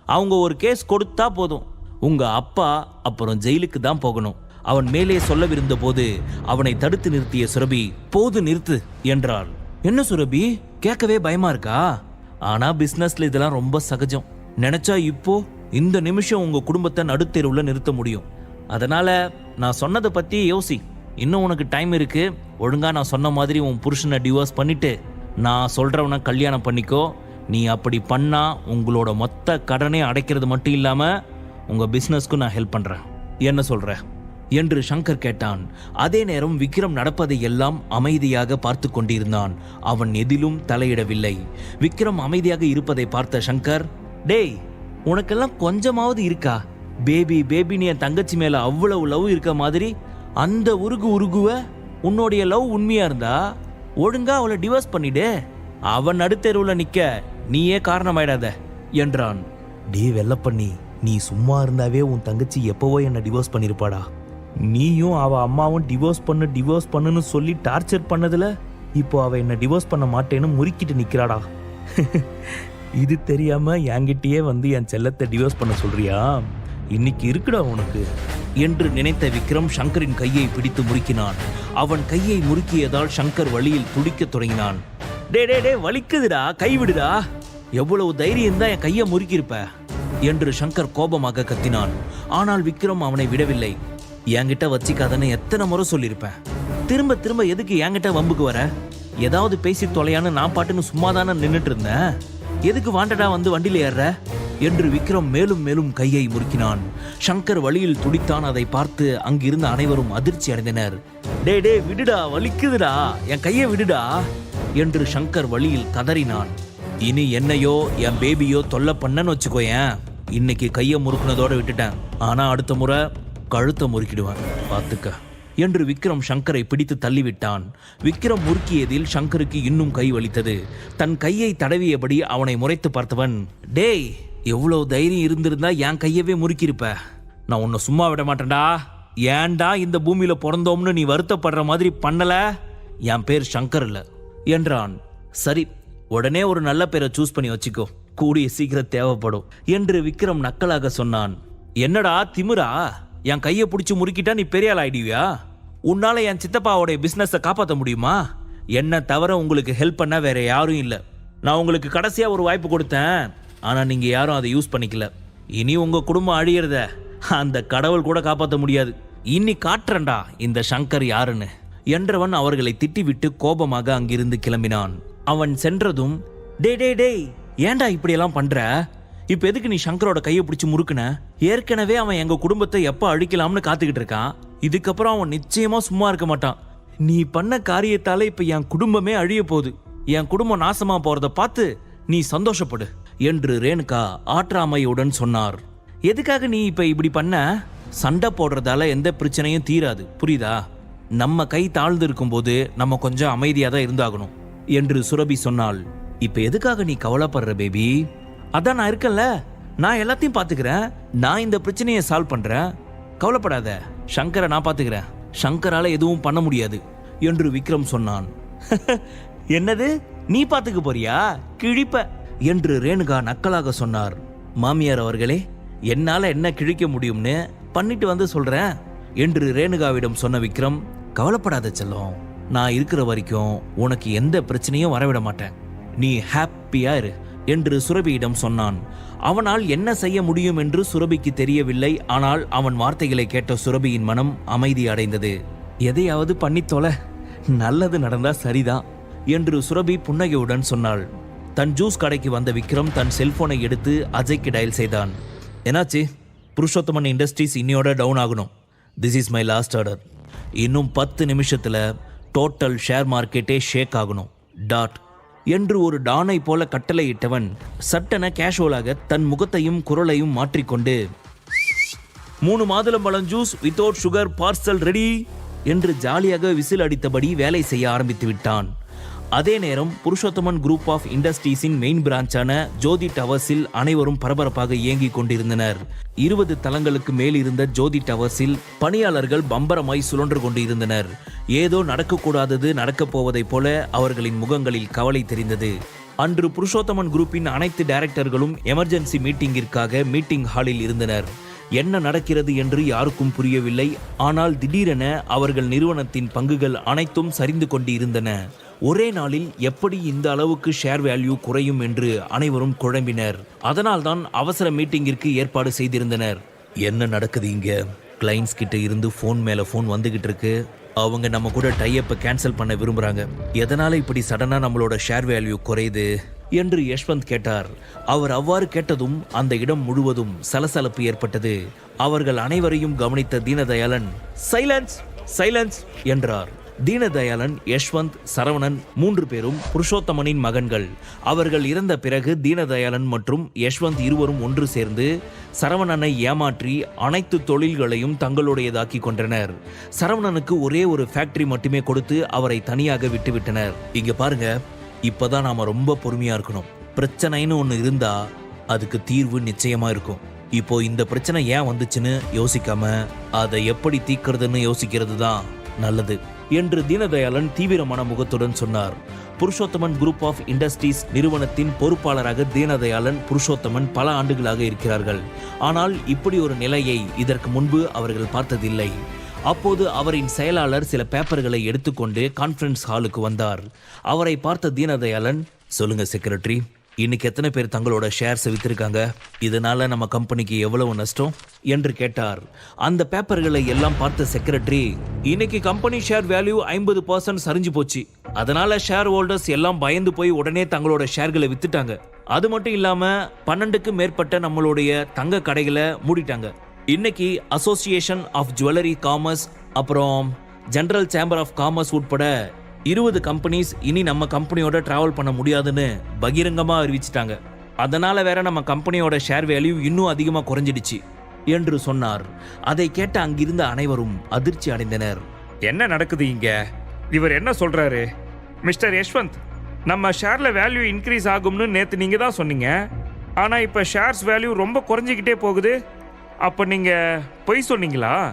[SPEAKER 1] அவங்க ஒரு கேஸ் கொடுத்தா போதும். உங்க அப்பா அப்புறம் ஜெயிலுக்கு தான் போகணும். அவன் மேலே சொல்லவிருந்த போது அவனை தடுத்து நிறுத்திய சுரபி போது நிறுத்து என்றாள். என்ன சுரபி? கேட்கவே பயமா இருக்கா? ஆனா பிசினஸ்ல இதெல்லாம் ரொம்ப சகஜம். நினைச்சா இப்போ இந்த நிமிஷம் உங்க குடும்பத்தை நடுத்தெருவில் நிறுத்த முடியும். அதனால நான் சொன்னதை பத்தி யோசி. இன்னும் உனக்கு டைம் இருக்கு. ஒழுங்கா நான் சொன்ன மாதிரி உன் புருஷனை டிவோர்ஸ் பண்ணிட்டு நான் சொல்றவனை கல்யாணம் பண்ணிக்கோ. நீ அப்படி பண்ணா உங்களோட மொத்த கடனை அடைக்கிறது மட்டும் இல்லாம உங்க பிசினஸ்க்கு நான் ஹெல்ப் பண்றேன். என்ன சொல்ற? என்று சங்கர் கேட்டான். அதே நேரம் விக்ரம் நடப்பதை எல்லாம் அமைதியாக பார்த்து கொண்டிருந்தான். அவன் எதிலும் தலையிடவில்லை. விக்ரம் அமைதியாக இருப்பதை பார்த்த சங்கர் டேய் உனக்கெல்லாம் கொஞ்சமாவது இருக்கா? பேபி பேபின்னு என் தங்கச்சி மேல அவ்வளவு லவ் இருக்க மாதிரி அந்த உருகு உருகுவ உன்னுடைய லவ் உண்மையா இருந்தா ஒழுங்கா அவளை டிவோர்ஸ் பண்ணிடு. அவன் நடுத்தெருவுல நிக்க நீயே காரணமாயிடாத என்றான்.
[SPEAKER 3] டே வெள்ளப்பண்ணி நீ சும்மா இருந்தாவே உன் தங்கச்சி எப்பவோ என்னை டிவோர்ஸ் பண்ணிருப்பாடா. நீயும் அவ அம்மாவும் டிவோர்ஸ் பண்ணு டிவோர்ஸ் பண்ணுன்னு சொல்லி டார்ச்சர் பண்ணதுல இப்போ அவ என்ன டிவோர்ஸ் பண்ண மாட்டேன்னு முறுக்கிட்டு நிக்கிறாடா. இது தெரியாம என்கிட்டயே வந்து என் செல்லத்தை டிவோர்ஸ் பண்ண சொல்றியா? இன்னைக்கு இருக்குடா உனக்கு.
[SPEAKER 1] என்று நினைத்த விக்ரம் சங்கரின் கையை பிடித்து முறுக்கினான். அவன் கையை முறுக்கியதால் சங்கர் வழியில் துடிக்கத் தொடங்கினான். டே டே டே வலிக்குதுடா கைவிடுடா. எவ்வளவு தைரியம் தான் என் கையை முறுக்கியிருப்ப? என்று சங்கர் கோபமாக கத்தினான். ஆனால் விக்ரம் அவனை விடவில்லை. என்கிட்ட வச்சிக்காதன்னு எத்தனை முறை சொல்லியிருப்பேன் திரும்ப திரும்ப எதுக்கு என்கிட்ட வம்புக்கு வர? ஏதாவது பேசி தொலையான்னு நான் பாட்டுன்னு சும்மா தானே நின்றுட்டு இருந்தேன்? எதுக்கு வாண்டடா வந்து வண்டியில் ஏறுற? என்று விக்ரம் மேலும் மேலும் கையை முறுக்கினான். சங்கர் வழியில் துடித்தான் அதை பார்த்து அங்கிருந்த அனைவரும் அதிர்ச்சி அடைந்தனர். டே டே விடுடா வலிக்குதுடா. என் கையை விடுடா என்று சங்கர் வழியில் கதறினான் இனி என்னையோ என் பேபியோ தொல்லை பண்ணன்னு வச்சுக்கோயேன். இன்னைக்கு கையை முறுக்குனதோட விட்டுட்டேன். ஆனா அடுத்த முறை கழுத்தை முறுக்கிடுவேன். பார்த்துக்க என்று விக்ரம் சங்கரை பிடித்து தள்ளிவிட்டான். விக்ரம் முறுக்கியதில் சங்கருக்கு இன்னும் கை வலித்தது. தன் கையை தடவியபடி அவனை முறைத்து பார்த்தவன் டேய் எவ்வளோ தைரியம் இருந்திருந்தா என் கையவே முறுக்கியிருப்ப. நான் உன்னை சும்மா விட மாட்டேன்டா. ஏன்டா இந்த பூமியில பிறந்தோம்னு நீ வருத்தப்படுற மாதிரி பண்ணல? என் பேர் சங்கர் இல்ல என்றான். சரி உடனே ஒரு நல்ல பேரை சூஸ் பண்ணி வச்சுக்கோ. கூடிய சீக்கிரம் தேவைப்படும் என்று விக்ரம் நக்கலாக சொன்னான். என்னடா திமிரா? என் கையை பிடிச்சி முறுக்கிட்டா நீ பெரிய ஆள் ஆயிடுவியா? உன்னால என் சித்தப்பாவோடைய பிசினஸை காப்பாற்ற முடியுமா? என்ன தவிர உங்களுக்கு ஹெல்ப் பண்ண வேற யாரும் இல்லை. நான் உங்களுக்கு கடைசியா ஒரு வாய்ப்பு கொடுத்தேன். ஆனா நீங்க யாரும் அதை யூஸ் பண்ணிக்கல. இனி உங்க குடும்பம் அழியறத அந்த கடவுள் கூட காப்பாற்ற முடியாது. இனி காட்டுறேன்டா இந்த சங்கர் யாருன்னு. என்றவன் அவர்களை திட்டிவிட்டு கோபமாக அங்கிருந்து கிளம்பினான். அவன் சென்றதும் டே டே டேய் ஏன்டா இப்படியெல்லாம் பண்ற? இப்ப எதுக்கு நீ சங்கரோட கையை பிடிச்சி முறுக்குன? ஏற்கனவே அவன் எங்க குடும்பத்தை எப்ப அழிக்கலாம்னு காத்துக்கிட்டு இருக்கான். இதுக்கப்புறம் அவன் நிச்சயமா சும்மா இருக்க மாட்டான். நீ பண்ண காரியத்தால இப்ப என் குடும்பமே அழிய போகுது. என் குடும்பம் நாசமா போறத பார்த்து நீ சந்தோஷப்படு என்று ரேணுகா ஆற்றாமையுடன் சொன்னார். எதுக்காக நீ இப்ப இப்படி பண்ண? சண்டை போடுறதால எந்த பிரச்சனையும் தீராது புரியுதா? நம்ம கை தாழ்ந்து இருக்கும்போது நம்ம கொஞ்சம் அமைதியா தான் இருந்தாகணும் என்று சுரபி சொன்னாள். இப்ப எதுக்காக நீ கவலைப்படுற பேபி? அதான் நான் இருக்கேன்ல. நான் எல்லாத்தையும் பார்த்துக்கிறேன். நான் இந்த பிரச்சனையை சால்வ் பண்ணுறேன் கவலைப்படாத. சங்கரை நான் பார்த்துக்கிறேன். சங்கரால் எதுவும் பண்ண முடியாது என்று விக்ரம் சொன்னான். என்னது? நீ பார்த்துக்க போறியா? கிழிப்ப என்று ரேணுகா நக்கலாக சொன்னார். மாமியார் அவர்களே என்னால் என்ன கிழிக்க முடியும்னு பண்ணிட்டு வந்து சொல்கிறேன் என்று ரேணுகாவிடம் சொன்ன விக்ரம். கவலைப்படாத செல்லம் நான் இருக்கிற வரைக்கும் உனக்கு எந்த பிரச்சனையும் வரவிட மாட்டேன். நீ ஹாப்பியாக இரு. என்று சுரபியிடம் சொன்னான். அவனால் என்ன செய்ய முடியும் என்று சுரபிக்கு தெரியவில்லை. ஆனால் அவன் வார்த்தைகளை கேட்ட சுரபியின் மனம் அமைதி அடைந்தது. எதையாவது பண்ணித்தொல நல்லது நடந்தா சரிதான் என்று சுரபி புன்னகையுடன் சொன்னாள். தன் ஜூஸ் கடைக்கு வந்த விக்ரம் தன் செல்போனை எடுத்து அஜய்க்கு டயல் செய்தான். என்னாச்சு? புருஷோத்தமன் இண்டஸ்ட்ரீஸ் இன்னையோட டவுன் ஆகணும். This is my last order இன்னும் பத்து நிமிஷத்தில் டோட்டல் ஷேர் மார்க்கெட்டே ஷேக் ஆகணும். டாட் என்று ஒரு டானை போல கட்டளையிட்டவன் சட்டென கேஷுவலாக தன் முகத்தையும் குரலையும் மாற்றிக்கொண்டு மூணு மாதுளம்பழம் juice without sugar parcel ready என்று ஜாலியாக விசில் அடித்தபடி வேலை செய்ய ஆரம்பித்து விட்டான். அதே நேரம் புருஷோத்தமன் குரூப் ஆஃப் இண்டஸ்ட்ரீஸின் மெயின் பிரான்ச்சான ஜோதி டவர்ஸில் அனைவரும் பரபரப்பாக இயங்கிக் கொண்டிருந்தனர். இருபது தளங்களுக்கு மேல் இருந்த ஜோதி டவர்ஸில் பணியாளர்கள் பம்பரமாய் சுழன்று கொண்டிருந்தனர். ஏதோ நடக்கக்கூடாதது நடக்கப் போவதைப் போல அவர்களின் முகங்களில் கவலை தெரிந்தது. அன்று புருஷோத்தமன் குரூப்பின் அனைத்து டைரக்டர்களும் எமர்ஜென்சி மீட்டிங்கிற்காக மீட்டிங் ஹாலில் இருந்தனர். என்ன நடக்கிறது என்று யாருக்கும் புரியவில்லை. ஆனால் திடீரென அவர்கள் நிறுவனத்தின் பங்குகள் அனைத்தும் சரிந்து கொண்டு இருந்தன ஒரே நாளில் எப்படி இந்த அளவுக்கு ஷேர் வேல்யூ குறையும் என்று அனைவரும் குழம்பினர். அதனால்தான் அவசர மீட்டிங்கிற்கு ஏற்பாடு செய்திருந்தனர். என்ன நடக்குது இங்க? கிளைண்ட்ஸ் கிட்ட இருந்து ஃபோன் மேல ஃபோன் வந்துகிட்டு இருக்கு. அவங்க நம்ம கூட டைப்பை கேன்சல் பண்ண விரும்புறாங்க. எதனால இப்படி சடனா நம்மளோட ஷேர் வேல்யூ குறையுது? என்று யஷ்வந்த் கேட்டார். அவர் அவ்வாறு கேட்டதும் அந்த இடம் முழுவதும் சலசலப்பு ஏற்பட்டது. அவர்கள் அனைவரையும் கவனித்த தீனதயாளன் சைலன்ஸ் சைலன்ஸ் என்றார். தீனதயாளன் யஷ்வந்த் சரவணன் மூன்று பேரும் புருஷோத்தமனின் மகன்கள். அவர்கள் இறந்த பிறகு தீனதயாளன் மற்றும் யஷ்வந்த் இருவரும் ஒன்று சேர்ந்து சரவணனை ஏமாற்றி அனைத்து தொழில்களையும் தங்களுடையதாக்கி கொண்டனர் சரவணனுக்கு ஒரே ஒரு ஃபேக்டரி மட்டுமே கொடுத்து அவரை தனியாக விட்டுவிட்டனர். இங்க பாருங்க இப்பதான் நாம ரொம்ப பொறுமையா இருக்கணும். பிரச்சனைன்னு ஒன்று இருந்தா அதுக்கு தீர்வு நிச்சயமா இருக்கும். இப்போ இந்த பிரச்சனை ஏன் வந்துச்சுன்னு யோசிக்காம அதை எப்படி தீக்கிறதுன்னு யோசிக்கிறது தான் நல்லது என்று தீனதயாளன் தீவிரமான முகத்துடன் சொன்னார். புருஷோத்தமன் குரூப் ஆஃப் இண்டஸ்ட்ரீஸ் நிறுவனத்தின் பொறுப்பாளராக தீனதயாளன் புருஷோத்தமன் பல ஆண்டுகளாக இருக்கிறார்கள். ஆனால் இப்படி ஒரு நிலையை இதற்கு முன்பு அவர்கள் பார்த்ததில்லை. அப்போது அவரின் செயலாளர் சில பேப்பர்களை எடுத்துக்கொண்டு கான்ஃபரன்ஸ் ஹாலுக்கு வந்தார். அவரை பார்த்த தீனதயாளன் சொல்லுங்க செக்ரட்டரி இன்னைக்கு எத்தனை பேர் தங்களோட ஷேர்ஸை வித்திருக்காங்க? இதனால நம்ம கம்பெனிக்கு எவ்வளவு நஷ்டம்? என்று கேட்டார். அந்த பேப்பர்களை எல்லாம் பார்த்த செக்ரட்டரி இன்னைக்கு கம்பெனி ஷேர் வேல்யூ ஐம்பது பர்சன்ட் சரிஞ்சு போச்சு. அதனால ஷேர் ஹோல்டர்ஸ் எல்லாம் பயந்து போய் உடனே தங்களோட ஷேர்களை வித்துட்டாங்க. அது மட்டும் இல்லாம பன்னெண்டுக்கு மேற்பட்ட நம்மளுடைய தங்க கடைகளை மூடிட்டாங்க. இன்னைக்கு அசோசியேஷன் ஆஃப் ஜுவல்லரி காமர்ஸ் அப்புறம் ஜெனரல் சேம்பர் ஆஃப் காமர்ஸ் உட்பட இருபது கம்பெனிஸ் இனி நம்ம கம்பெனியோட டிராவல் பண்ண முடியாதுன்னு பகிரங்கமா அறிவிச்சிட்டாங்க. அதனால வேற நம்ம கம்பெனியோட ஷேர் வேல்யூ இன்னும் அதிகமா குறைஞ்சிடுச்சு என்று சொன்னார். அதை கேட்ட அங்கிருந்த அனைவரும் அதிர்ச்சி அடைந்தனர்.
[SPEAKER 2] என்ன நடக்குது இங்க? இவர் என்ன சொல்றாரு? மிஸ்டர் யஷ்வந்த் நம்ம ஷேர்ல வேல்யூ இன்க்ரீஸ் ஆகும்னு நேத்து நீங்க தான் சொன்னீங்க. ஆனா இப்ப ஷேர்ஸ் வேல்யூ ரொம்ப குறைஞ்சிக்கிட்டே போகுது. அப்ப நீங்க பொய் சொன்னீங்களா?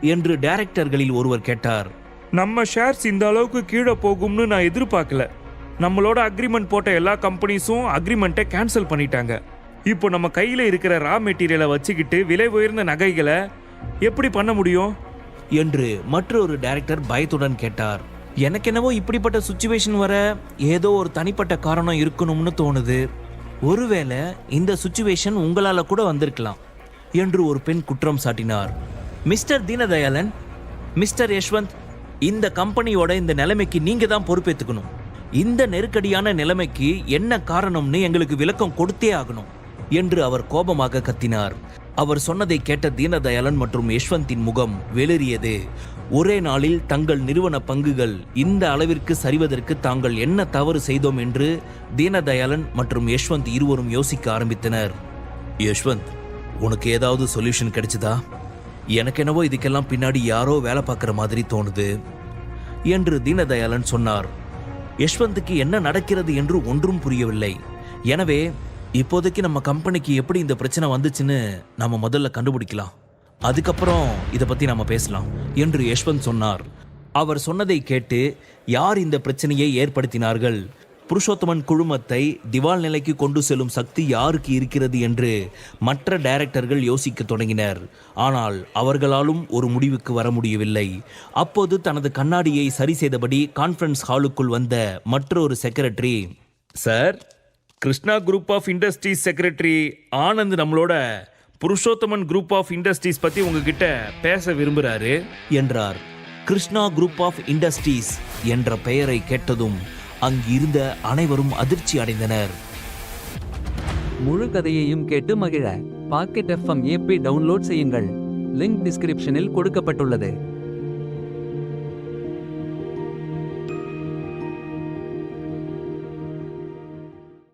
[SPEAKER 1] என்று டைரக்டர்களில் ஒருவர் கேட்டார்.
[SPEAKER 2] நம்ம ஷேர்ஸ் இந்த அளவுக்கு கீழே போகும்னு நான் எதிர்பார்க்கல. நம்மளோட அக்ரிமெண்ட் போட்ட எல்லா கம்பெனிஸும் அக்ரிமெண்ட்டை கேன்சல் பண்ணிட்டாங்க. இப்போ நம்ம கையில் இருக்கிற ரா மெட்டீரியலை வச்சுக்கிட்டு விலை உயர்ந்த நகைகளை எப்படி பண்ண முடியும்?
[SPEAKER 1] என்று மற்றொரு டைரக்டர் பயத்துடன் கேட்டார். எனக்கு என்னவோ இப்படிப்பட்ட சுச்சுவேஷன் வர ஏதோ ஒரு தனிப்பட்ட காரணம் இருக்கணும்னு தோணுது. ஒருவேளை இந்த சுச்சுவேஷன் உங்களால் கூட வந்திருக்கலாம் என்று ஒரு பெண் குற்றம் சாட்டினார். மிஸ்டர் தீனதயாளன் மிஸ்டர் யஷ்வந்த் இந்த கம்பெனியோட இந்த நிலைமைக்கு நீங்க தான் பொறுப்பேற்றுக்கணும் இந்த நெருக்கடியான நிலைமைக்கு என்ன காரணம்னு எங்களுக்கு விளக்கம் கொடுத்தே ஆகணும் என்று அவர் கோபமாக கத்தினார். அவர் சொன்னதை கேட்ட தீனதயாளன் மற்றும் யஷ்வந்தின் முகம் வெளிரியது ஒரே நாளில் தங்கள் நிறுவன பங்குகள் இந்த அளவிற்கு சரிவதற்கு தாங்கள் என்ன தவறு செய்தோம் என்று தீனதயாளன் மற்றும் யஷ்வந்த் இருவரும் யோசிக்க ஆரம்பித்தனர். யஷ்வந்த் உனக்கு ஏதாவது சொல்யூஷன் கிடைச்சதா? எனக்கு என்னவோ இதுக்கெல்லாம் பின்னாடி யாரோ வேலை பார்க்குற மாதிரி தோணுது என்று தீனதயாளன் சொன்னார். யஷ்வந்துக்கு என்ன நடக்கிறது என்று ஒன்றும் புரியவில்லை. எனவே இப்போதைக்கு நம்ம கம்பெனிக்கு எப்படி இந்த பிரச்சனை வந்துச்சுன்னு நம்ம முதல்ல கண்டுபிடிக்கலாம். அதுக்கப்புறம் இதை பற்றி நம்ம பேசலாம் என்று யஷ்வந்த் சொன்னார். அவர் சொன்னதை கேட்டு யார் இந்த பிரச்சனையை ஏற்படுத்தினார்கள்? புருஷோத்தமன் குழுமத்தை திவால் நிலைக்கு கொண்டு செல்லும் சக்தி யாருக்கு இருக்கிறது என்று மற்ற டைரக்டர்கள் யோசிக்க தொடங்கினர். ஆனால் அவர்களாலும் ஒரு முடிவுக்கு வர முடியவில்லை. அப்போது தனது கண்ணாடியை சரி செய்தபடி கான்ஃபரன்ஸ் ஹாலுக்குள் வந்த மற்றொரு secretary
[SPEAKER 2] sir Krishna group of industries secretary Anand நம்மளோட புருஷோத்தமன் குரூப் ஆஃப் இண்டஸ்ட்ரீஸ் பத்தி உங்ககிட்ட பேச விரும்புறாரு
[SPEAKER 1] என்றார். கிருஷ்ணா குரூப் ஆஃப் இண்டஸ்ட்ரீஸ் என்ற பெயரை கேட்டதும் அங்கிருந்த அனைவரும் அதிர்ச்சி அடைந்தனர்.
[SPEAKER 4] முழு கதையையும் கேட்டு மகிழ. பாக்கெட் எஃப்எம் ஏபி டவுன்லோட் செய்யுங்கள். லிங்க் டிஸ்கிரிப்ஷனில் கொடுக்கப்பட்டுள்ளது.